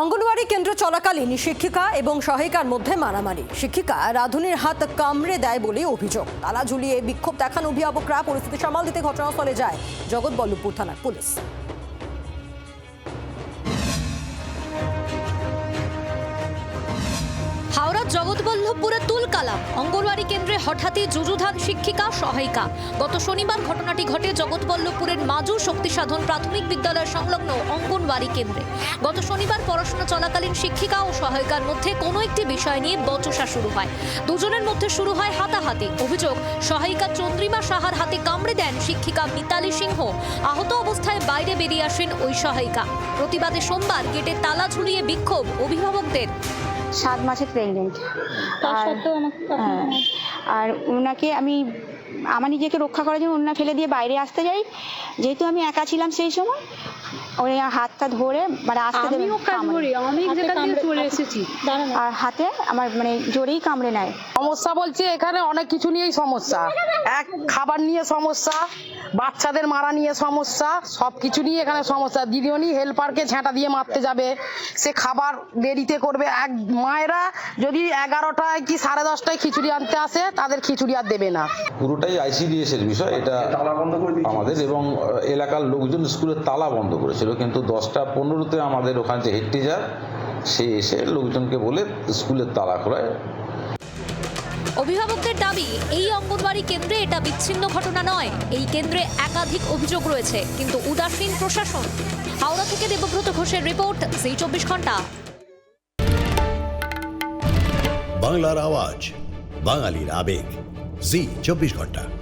অঙ্গনওয়াড়ি কেন্দ্র চলাকালীন শিক্ষিকা এবং সহায়িকার মধ্যে মারামারি। শিক্ষিকা রাধুনির হাত কামড়ে দেয় বলে অভিযোগ। তালা ঝুলিয়ে বিক্ষোভ দেখান অভিভাবকরা। পরিস্থিতি সামাল দিতে ঘটনাস্থলে যায় জগৎবল্লভপুর থানার পুলিশ। জগৎবল্লভপুরে তুলকালাম অঙ্গনওয়াড়ি কেন্দ্রে হঠাৎই যুযুধান শিক্ষিকা, সহায়িকা। গত শনিবার ঘটনাটি ঘটে জগৎবল্লভপুরের মাজু শক্তি সাধন প্রাথমিক বিদ্যালয় সংলগ্ন অঙ্গনওয়াড়ি কেন্দ্রে। গত শনিবার পড়াশোনা চলাকালীন শিক্ষিকা ও সহায়িকার মধ্যে কোনো একটি বিষয় নিয়ে বচসা শুরু হয়। দুজনের মধ্যে শুরু হয় হাতাহাতি। অভিযোগ, সহায়িকা চন্দ্রিমা সাহার হাতে কামড়ে দেন শিক্ষিকা মিতালি সিংহ। আহত অবস্থায় বাইরে বেরিয়ে আসেন ওই সহায়িকা। প্রতিবাদে সোমবার গেটে তালা ঝুলিয়ে বিক্ষোভ অভিভাবকদের। সাত মাসে প্রেগনেন্ট তার আর হ্যাঁ। আর ওনাকে আমি আমার নিজেকে রক্ষা করার জন্য ওনা ফেলে দিয়ে বাইরে আসতে যাই। যেহেতু আমি একা ছিলাম সেই সময় ওই হাতটা ধরে মানে আসতে দেবে আমিও কাজ করি আমি হাতে যেখান চলে এসেছি। আর হাতে আমার মানে জোরেই কামড়ে নেয়। সমস্যা বলছি এখানে অনেক কিছু নিয়েই সমস্যা। এক খাবার নিয়ে সমস্যা বাচ্চাদের মারা নিয়ে সমস্যা সব কিছু নিয়ে এখানে সমস্যা। দিদিমণি হেল্পারকে ঝেঁটা দিয়ে মারতে যাবে। সে খাবার দেরিতে করবে। এক মায়েরা যদি এগারোটায় কি সাড়ে দশটায় খিচুড়ি আনতে আসে তাদের খিচুড়ি আর দেবে না। পুরোটাই আইসিডিএস এর বিষয় এটা আমাদের এবং এলাকার লোকজন স্কুলের তালা বন্ধ করেছিল কিন্তু দশটা পনেরোতে আমাদের ওখানে যে হেড টিচার সে এসে লোকজনকে বলে স্কুলের তালা খোলায়। অভিভাবকদের দাবি এই অঙ্গনওয়াড়ি কেন্দ্রে এটা বিচ্ছিন্ন ঘটনা নয়। এই কেন্দ্রে একাধিক অভিযোগ রয়েছে কিন্তু উদাসীন প্রশাসন। হাওড়া থেকে দেবব্রত ঘোষের রিপোর্ট সেই চব্বিশ ঘণ্টা। বাংলার আওয়াজ বাঙালির আবেগ। জি চব্বিশ ঘণ্টা।